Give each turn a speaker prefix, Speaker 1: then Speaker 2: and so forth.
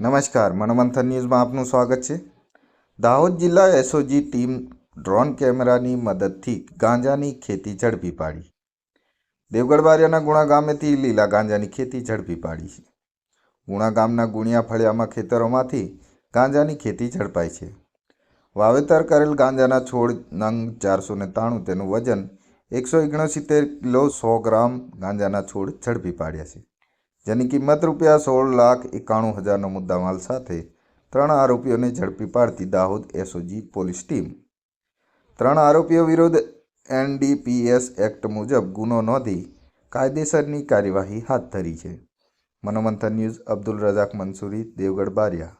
Speaker 1: નમસ્કાર, મનોમંથન ન્યૂઝમાં આપનું સ્વાગત છે. દાહોદ જિલ્લા એસઓજી ટીમ ડ્રોન કેમેરાની મદદથી ગાંજાની ખેતી ઝડપી પાડી. દેવગઢ બારિયાના ગુણા ગામેથી લીલા ગાંજાની ખેતી ઝડપી પાડી છે. ગુણા ગામના ગુણિયા ફળિયામાં ખેતરોમાંથી ગાંજાની ખેતી ઝડપાઈ છે. વાવેતર કરેલ ગાંજાના છોડ નંગ ચારસો ને ત્રાણું તેનું વજન એકસો ઓગણસિત્તેર કિલો સો ગ્રામ ગાંજાના છોડ ઝડપી પાડ્યા છે. જેની કિંમત રૂપિયા સોળ લાખ એકાણું હજારનો મુદ્દામાલ સાથે ત્રણ આરોપીઓને ઝડપી પાડતી દાહોદ એસઓજી પોલીસ ટીમ. ત્રણ આરોપીઓ વિરુદ્ધ એનડીપીએસ એક્ટ મુજબ ગુનો નોંધી કાયદેસરની કાર્યવાહી હાથ ધરી છે. મનોમંથન ન્યૂઝ અબ્દુલ રઝાક મંસૂરી, દેવગઢ બારિયા.